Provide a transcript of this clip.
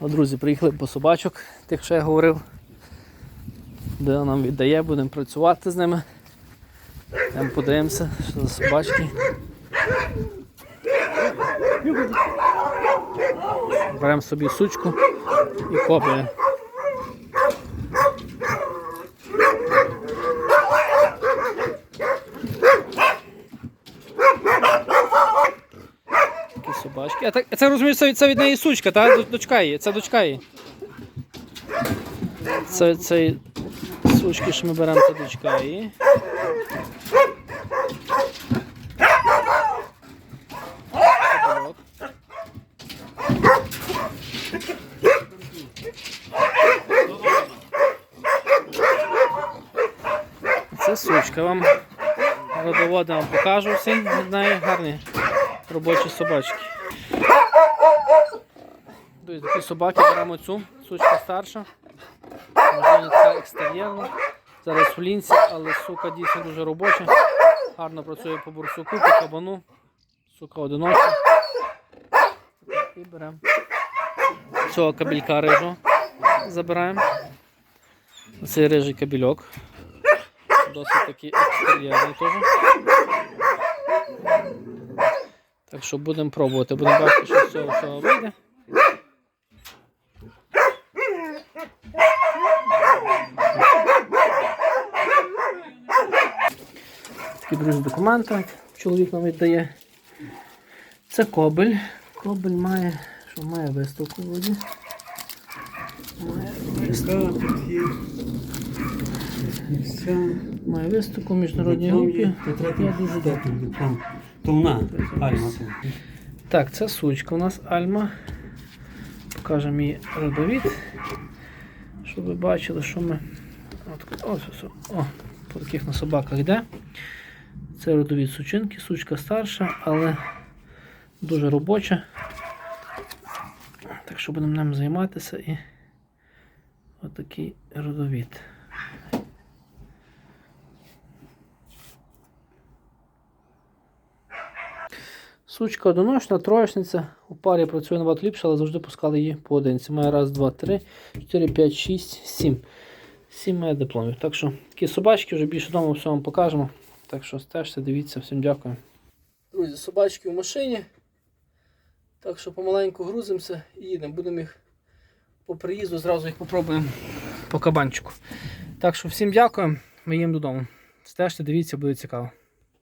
О, друзі, приїхали по собачок, тих, що я говорив. Де нам віддає, будемо працювати з ними. Там подивимося, що за собачки. Беремо собі сучку і копаємо. Собачки. А так, це розумію, це, це від неї сучка, так? Д- Дочка її, це дочка її. Це цей сучки, що ми беремо, це дочка її. Це сучка вам родоводи вам покажу всім від гарні робочі собачки. Дивіться, такі собаки беремо цю, сучка старша. Можливо, така екстер'єрна. Зараз в лінці, але сука дійсно дуже робоча. Гарно працює по бурсуку, по кабану. Сука одиночка. І беремо. Цього кабелька рижого забираємо. Цей рижий кабельок. Досить такий екстер'єрний теж. Так що будемо пробувати. Будемо бачити, що з цього вийде. Такі друзі документи чоловік нам віддає. Це кобель. Кобель має, що має виставку вроді. Має виставку. Має виставку в міжнародній групі. Я дуже. То вона, Альма. Так, це сучка у нас Альма. Покажемо її родовід. Щоб ви бачили, що ми. От, ось, ось, о, по таких на собаках йде. Це родовід сучинки, сучка старша, але дуже робоча. Так що будемо ним займатися і отакий родовід. Сучка одиночна, троєчниця. У парі працює набагато ліпше, але завжди пускали її поодинці. Має раз, два, три, чотири, п'ять, шість, сім. Сім має дипломів. Так що такі собачки вже більше вдома все вам покажемо. Так що стежте, дивіться, всім дякую. Друзі, собачки в машині. Так що помаленьку грузимося і їдемо. Будемо їх по приїзду, зразу їх попробуємо по кабанчику. Так що всім дякую, ми їдемо додому. Стежте, дивіться, буде цікаво.